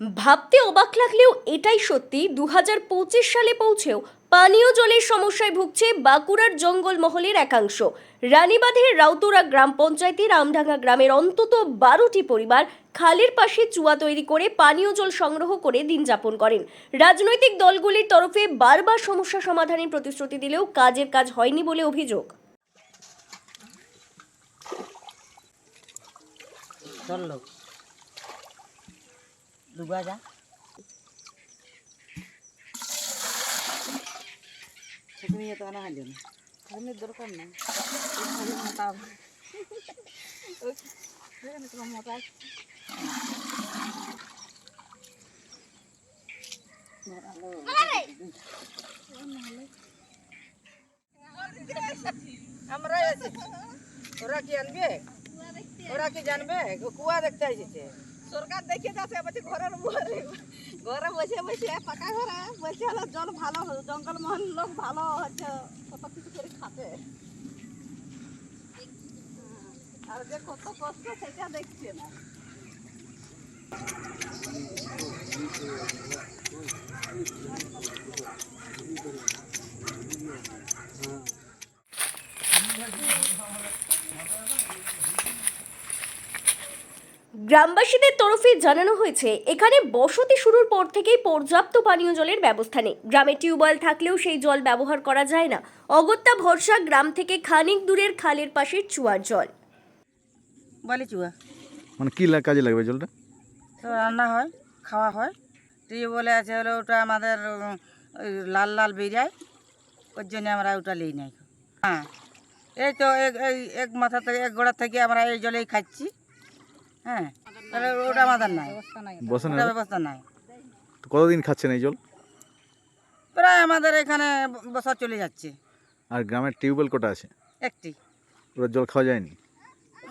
ভাবতে অবাক লাগলেও এটাই সত্যি দু হাজার পঁচিশ সালে পৌঁছেও পানীয় জলের সমস্যায় ভুগছে বাঁকুড়ার জঙ্গলমহলের একাংশ। রানীবাঁধের রাউতরা গ্রাম পঞ্চায়েতের আমডাঙ্গা গ্রামের অন্তত বারোটি পরিবার খালের পাশে চুয়া তৈরি করে পানীয় জল সংগ্রহ করে দিন যাপন করেন। রাজনৈতিক দলগুলির তরফে বারবার সমস্যা সমাধানের প্রতিশ্রুতি দিলেও কাজের কাজ হয়নি বলে অভিযোগ। চলল ডুবা যা সেখানে তো আনা হইল না সেখানে দরকার নেই ওই খালি মোটা ওই সেখানে তোমার মোটা আমরা এসেছি ওরা কি আনবে ওরা কি জানবে কুয়া দেখতে এসেছে সরকার দেখে যাচ্ছে বলছে ঘরের ঘরে বসে বসে পাকা ঘরে বলছে হলো, জল ভালো জঙ্গল মহল লোক ভালো হচ্ছে, কত কিছু করে খাবে। আর যে কত কষ্ট, সেটা দেখছে না। গ্রামবাসীদের তরফে জানানো হয়েছে এখানে বসতি শুরুর পর থেকেই পর্যাপ্ত পানীয় জলের ব্যবস্থা নেই। গ্রামে টিউবওয়েল থাকলেও সেই জল ব্যবহার করা যায় না। অগত্যা ভরসা গ্রাম থেকে খানিক দূরের খালের পাশে চুয়ার জল। বলে চুয়া। মানে কি লা- কাজে লাগবে জলটা? তো রান্না হয় খাওয়া হয়। টিউবওয়েলে আছে হলো ওটা আমাদের উম, ওই লাল লাল বেরিয়ায় ওর জন্য আমরা ওটা নিই নাই। হ্যাঁ এই তো এক এই এক মাথা থেকে এক গোড়া থেকে আমরা এই জলেই খাচ্ছি। হ্যাঁ ওটা আমাদের নাই। বসে না ওটা ব্যবস্থা নাই। তো কতদিন খাচ্ছেন এই জল? প্রায় আমাদের এখানে বছর চলে যাচ্ছে। আর গ্রামের টিউবওয়েল কটা আছে? একটি। ওরা জল খাওয়া যায়নি?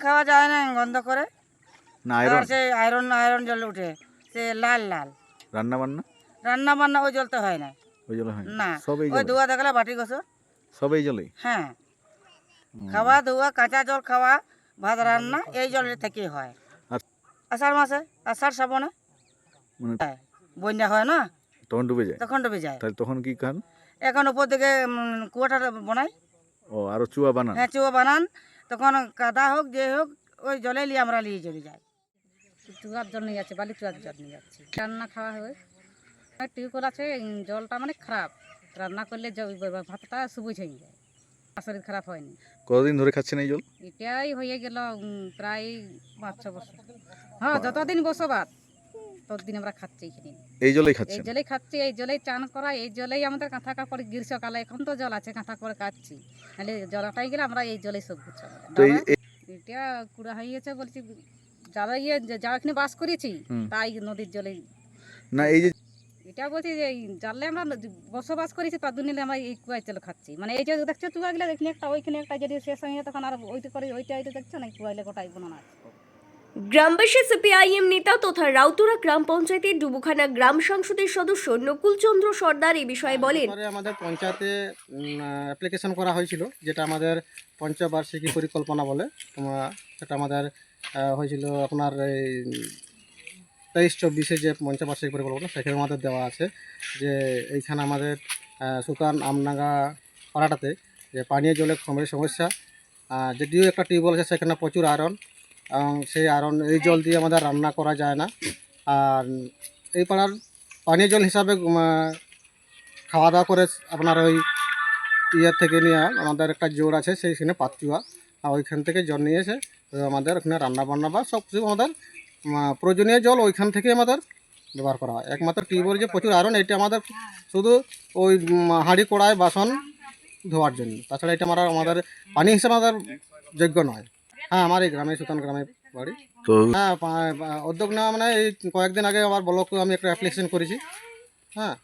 খাওয়া যায় না গন্ধ করে। না আর আয়রন আয়রন আয়রন জল উঠে সে লাল লাল। রান্না বান্না রান্না বান্না ওই জল তো হয় না। ওই জল হয় না? সব এই ওই জলে? ধোয়া দেখলে বাটি গোসর সব এই জলেই হ্যাঁ খাওয়া ধোয়া কাঁচা জল খাওয়া ভাত রান্না এই জলের থেকে হয়। আষাঢ় মাসে আষাঢ় শ্রাবণে মানে হয়। বন্যা হয় না? তখন ডুবে যায়? তখন ডুবে যায়। তাহলে তখন কি খান? এখন উপর দিকে উম, কুয়াটা বানাই। ও আরও চুয়া বানান? হ্যাঁ চুয়া বানান। তখন কাদা হোক যে হোক ওই জলে নিয়ে আমরা নিয়ে চলে যাই। চুয়ার জল নিয়ে যাচ্ছে বালি চুয়ার জল নিয়ে যাচ্ছে রান্না খাওয়া হবে টিউবওয়েল আছে উম, জলটা মানে খারাপ রান্না করলে জ- ব- ভাতটা সবুজ হয়ে যায় আর শরীর খারাপ হয়নি কতদিন ধরে খাচ্ছেন এই জল? এটাই হয়ে গেল উম, প্রায় পাঁচ ছ বছর হ্যাঁ যতদিন বসবাস ততদিন আমরা খাচ্ছি এখানে এই জলেই এই জলেই খাচ্ছি এই জলেই চান করা এই জলেই আমাদের কাঁথা কাপড় গ্রীষ্মকালে এখন তো জল আছে কাঁথা করে কাচ্ছি নাহলে জলটাই গেলে আমরা এই জলেই সব কিছু এটা কুড়া হয়ে গেছে বলছি যারা ইয়ে যা- এখানে বাস করেছি তাই নদীর জলে না এই যে এটা বলছি যে জানলে আমরা বসবাস করেছি তার জন্য আমরা এই কুয়ায় জল খাচ্ছি। মানে এই যে দেখছ চুয়াগুলো এখানে একটা ওইখানে একটা যদি শেষ হয়ে যায় তখন আর ওইটা করে ওইটা ওইটা দেখছ না কুয়াইলে গোটাই বোনা আছে গ্রামবাসী সিপিআইএম নেতা তথা রাউতুরা গ্রাম পঞ্চায়েতের ডুবুখানা গ্রাম সংসদের সদস্য নকুল চন্দ্র সর্দার এ বিষয়ে বলেন। আমাদের পঞ্চায়েতে অ্যাপ্লিকেশন করা হয়েছিল যেটা আমাদের পঞ্চবার্ষিকী পরিকল্পনা বলে। তোমরা সেটা আমাদের হয়েছিল আপনার এই তেইশ চব্বিশে যে পঞ্চবার্ষিকী পরিকল্পনা সেখানে আমাদের দেওয়া আছে যে এইখানে আমাদের সুতান আমনাগা পাড়াটাতে যে পানীয় জলের সমস্যা যদিও একটা টিউবওয়েল আছে সেখানে প্রচুর আয়রন এবং সেই আয়রন এই জল দিয়ে আমাদের রান্না করা যায় না। আর এই পাড়ার পানীয় জল হিসাবে খাওয়া দাওয়া করে আপনার ওই ইয়ের থেকে নিয়ে আমাদের একটা জোর আছে সেইখানে পাতুয়া আর ওইখান থেকে জল নিয়ে এসে আমাদের ওখানে রান্না বান্না বা সব কিছু আমাদের প্রয়োজনীয় জল ওইখান থেকে আমাদের ব্যবহার করা হয়। একমাত্র টিউবওয়েল যে প্রচুর আয়রন এটা আমাদের শুধু ওই হাঁড়ি, কড়াই, বাসন ধোয়ার জন্য। তাছাড়া এটা আমার আমাদের পানি হিসেবে আমাদের যোগ্য নয়। হ্যাঁ আমার এই গ্রামে সুতান গ্রামে বাড়ি। তো হ্যাঁ পা- উদ্যোগ নেওয়া মানে এই কয়েকদিন আগে আমার ব্লকে আমি একটা অ্যাপ্লিকেশন করেছি। হ্যাঁ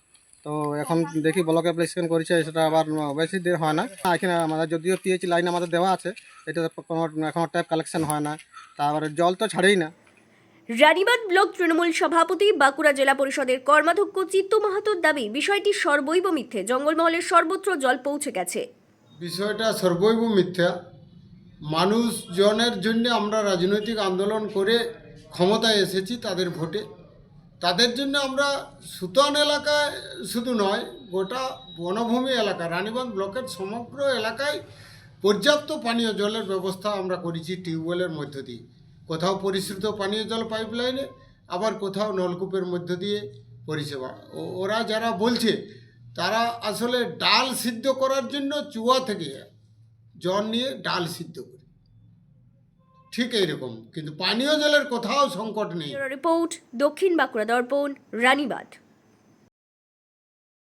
তো এখন দেখি ব্লকে অ্যাপ্লিকেশন করেছে সেটা আবার বেশি দিন হয় না। হ্যাঁ, এখানে আমাদের যদিও পিএইচ লাইন আমাদের দেওয়া আছে এটা কোনো এখন ট্যাপ কালেকশন হয় না। তারপরে জল তো ছাড়েই না। রানীবাদ ব্লক তৃণমূল সভাপতি বাঁকুড়া জেলা পরিষদের কর্মাধ্যক্ষ চিত্ত মাহাতোর দাবি বিষয়টি সর্বৈব মিথ্যে। জঙ্গলমহলের সর্বত্র জল পৌঁছে গেছে। বিষয়টা সর্বৈব মিথ্যা। মানুষজনের জন্য আমরা রাজনৈতিক আন্দোলন করে ক্ষমতায় এসেছি তাদের ভোটে। তাদের জন্য আমরা সুতান এলাকায় শুধু নয়, গোটা বনভূমি এলাকা, রানীগঞ্জ ব্লকের সমগ্র এলাকায় পর্যাপ্ত পানীয় জলের ব্যবস্থা আমরা করেছি টিউবওয়েলের মধ্য দিয়ে। কোথাও পরিশ্রুত পানীয় জল পাইপলাইনে, আবার কোথাও নলকূপের মধ্য দিয়ে পরিষেবা। ওরা যারা বলছে, তারা আসলে ডাল সিদ্ধ করার জন্য চুয়া থেকে জল নিয়ে ডাল সিদ্ধ করি। ঠিক এইরকম, কিন্তু পানীয় জলের কোথাও সংকট নেই। রিপোর্ট, দক্ষিণ বাঁকুড়া দর্পণ, রানীবাঁধ।